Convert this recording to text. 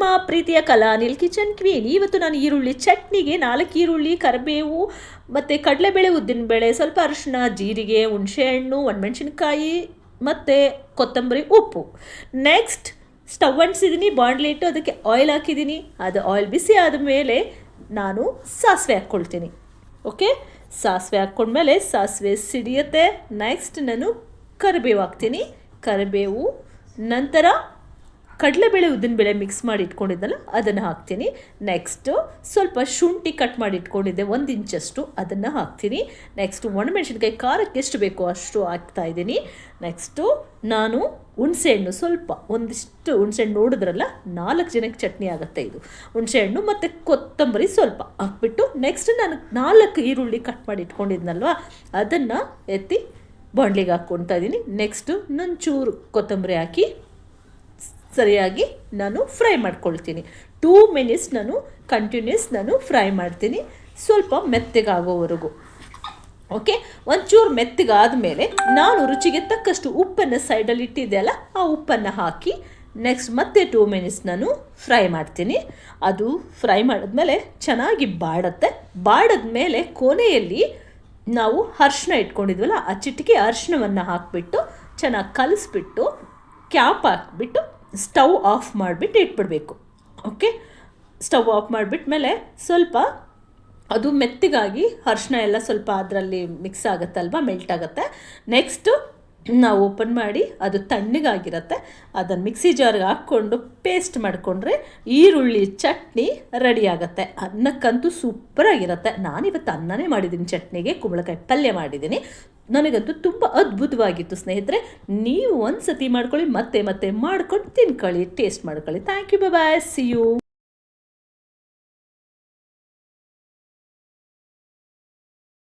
ನಿಮ್ಮ ಪ್ರೀತಿಯ ಕಲಾ ಅನಿಲ್ ಕಿಚನ್ ಕ್ವೀನ್ ಇವತ್ತು ನಾನು ಈರುಳ್ಳಿ ಚಟ್ನಿಗೆ ನಾಲ್ಕು ಈರುಳ್ಳಿ, ಕರಿಬೇವು ಮತ್ತು ಕಡಲೆಬೇಳೆ ಉದ್ದಿನಬೇಳೆ ಸ್ವಲ್ಪ ಅರಿಶಿನ ಜೀರಿಗೆ ಹುಣಸೆಹಣ್ಣು ಒಣಮೆಣಸಿನ್ಕಾಯಿ ಮತ್ತು ಕೊತ್ತಂಬರಿ ಉಪ್ಪು. ನೆಕ್ಸ್ಟ್ ಸ್ಟವ್ ಅಂಟಿಸಿದ್ದೀನಿ ಬಾಣಲೆ ಇಟ್ಟು ಅದಕ್ಕೆ ಆಯಿಲ್ ಹಾಕಿದ್ದೀನಿ ಅದು ಆಯಿಲ್ ಬಿಸಿ ಆದಮೇಲೆ ನಾನು ಸಾಸಿವೆ ಹಾಕ್ಕೊಳ್ತೀನಿ. ಓಕೆ ಸಾಸಿವೆ ಹಾಕ್ಕೊಂಡ್ಮೇಲೆ ಸಾಸಿವೆ ಸಿಡಿಯುತ್ತೆ. ನೆಕ್ಸ್ಟ್ ನಾನು ಕರಿಬೇವು ಹಾಕ್ತೀನಿ. ಕರಿಬೇವು, ನಂತರ ಕಡಲೆಬೇಳೆ ಉದ್ದಿನಬೇಳೆ ಮಿಕ್ಸ್ ಮಾಡಿ ಇಟ್ಕೊಂಡಿದ್ದಲ್ಲ, ಅದನ್ನು ಹಾಕ್ತೀನಿ. ನೆಕ್ಸ್ಟು ಸ್ವಲ್ಪ ಶುಂಠಿ ಕಟ್ ಮಾಡಿ ಇಟ್ಕೊಂಡಿದ್ದೆ, ಒಂದು ಇಂಚಷ್ಟು ಅದನ್ನು ಹಾಕ್ತೀನಿ. ನೆಕ್ಸ್ಟು ಒಣಮೆಣಸಿನ್ಕಾಯಿ ಖಾರಕ್ಕೆ ಎಷ್ಟು ಬೇಕೋ ಅಷ್ಟು ಹಾಕ್ತಾ ಇದ್ದೀನಿ. ನೆಕ್ಸ್ಟು ನಾನು ಹುಣಸೆಹಣ್ಣು ಸ್ವಲ್ಪ, ಒಂದಿಷ್ಟು ಹುಣಸೆಹಣ್ಣು ನೋಡಿದ್ರಲ್ಲ, ನಾಲ್ಕು ಜನಕ್ಕೆ ಚಟ್ನಿ ಆಗುತ್ತೆ ಇದು. ಹುಣಸೆಹಣ್ಣು ಮತ್ತು ಕೊತ್ತಂಬರಿ ಸ್ವಲ್ಪ ಹಾಕ್ಬಿಟ್ಟು ನೆಕ್ಸ್ಟ್ ನಾನು ನಾಲ್ಕು ಈರುಳ್ಳಿ ಕಟ್ ಮಾಡಿ ಇಟ್ಕೊಂಡಿದ್ನಲ್ವ, ಅದನ್ನು ಎತ್ತಿ ಬಾಣಲಿಗೆ ಹಾಕ್ಕೊಳ್ತಾ ಇದ್ದೀನಿ. ನೆಕ್ಸ್ಟು ಚೂರು ಕೊತ್ತಂಬರಿ ಹಾಕಿ ಸರಿಯಾಗಿ ನಾನು ಫ್ರೈ ಮಾಡ್ಕೊಳ್ತೀನಿ. ಟೂ ಮಿನಿಟ್ಸ್ ನಾನು ಕಂಟಿನ್ಯೂಸ್ ನಾನು ಫ್ರೈ ಮಾಡ್ತೀನಿ. ಸ್ವಲ್ಪ ಮೆತ್ತಗಾಗೋವರೆಗೂ. ಓಕೆ ಒಂಚೂರು ಮೆತ್ತಗಾದ ಮೇಲೆ ನಾನು ರುಚಿಗೆ ತಕ್ಕಷ್ಟು ಉಪ್ಪನ್ನು ಸೈಡಲ್ಲಿ ಇಟ್ಟಿದ್ದೆಯಲ್ಲ ಆ ಉಪ್ಪನ್ನು ಹಾಕಿ ನೆಕ್ಸ್ಟ್ ಮತ್ತೆ ಟೂ ಮಿನಿಟ್ಸ್ ನಾನು ಫ್ರೈ ಮಾಡ್ತೀನಿ. ಅದು ಫ್ರೈ ಮಾಡಿದ್ಮೇಲೆ ಚೆನ್ನಾಗಿ ಬಾಡತ್ತೆ. ಬಾಡದ ಮೇಲೆ ಕೊನೆಯಲ್ಲಿ ನಾವು ಅರ್ಶಿನ ಇಟ್ಕೊಂಡಿದ್ವಲ್ಲ, ಆ ಚಿಟಿಕೆ ಅರ್ಶಿನವನ್ನು ಹಾಕಿಬಿಟ್ಟು ಚೆನ್ನಾಗಿ ಕಲಿಸ್ಬಿಟ್ಟು, ಕ್ಯಾಪ್ ಹಾಕ್ಬಿಟ್ಟು ಸ್ಟವ್ ಆಫ್ ಮಾಡಿಬಿಟ್ಟು ಇಟ್ಬಿಡಬೇಕು. ಓಕೆ? ಸ್ಟವ್ ಆಫ್ ಮಾಡಿಬಿಟ್ಮೇಲೆ ಸ್ವಲ್ಪ ಅದು ಮೆತ್ತಗಾಗಿ ಅರ್ಶಿನ ಎಲ್ಲ ಸ್ವಲ್ಪ ಅದರಲ್ಲಿ ಮಿಕ್ಸ್ ಆಗುತ್ತಲ್ವ ಮೆಲ್ಟ್ ಆಗುತ್ತೆ. ನೆಕ್ಸ್ಟು ನಾವು ಓಪನ್ ಮಾಡಿ ಅದು ತಣ್ಣಗಾಗಿರುತ್ತೆ. ಅದನ್ನು ಮಿಕ್ಸಿ ಜಾರ್ಗೆ ಹಾಕ್ಕೊಂಡು ಪೇಸ್ಟ್ ಮಾಡಿಕೊಂಡ್ರೆ ಈರುಳ್ಳಿ, ಚಟ್ನಿ ರೆಡಿ ಆಗುತ್ತೆ. ಅನ್ನಕ್ಕಂತೂ ಸೂಪರಾಗಿರುತ್ತೆ ನಾನಿವತ್ತು ಅನ್ನನೇ ಮಾಡಿದ್ದೀನಿ ಚಟ್ನಿಗೆ, ಕುಂಬಳಕಾಯಿ ಪಲ್ಯ ಮಾಡಿದ್ದೀನಿ. ನನಗಂತೂ ತುಂಬ ಅದ್ಭುತವಾಗಿತ್ತು ಸ್ನೇಹಿತರೆ. ನೀವು ಒಂದು ಸತಿ ಮಾಡ್ಕೊಳ್ಳಿ, ಮತ್ತೆ ಮತ್ತೆ ಮಾಡ್ಕೊಂಡು ತಿನ್ಕೊಳ್ಳಿ ಟೇಸ್ಟ್ ಮಾಡ್ಕೊಳ್ಳಿ. Thank you bye see you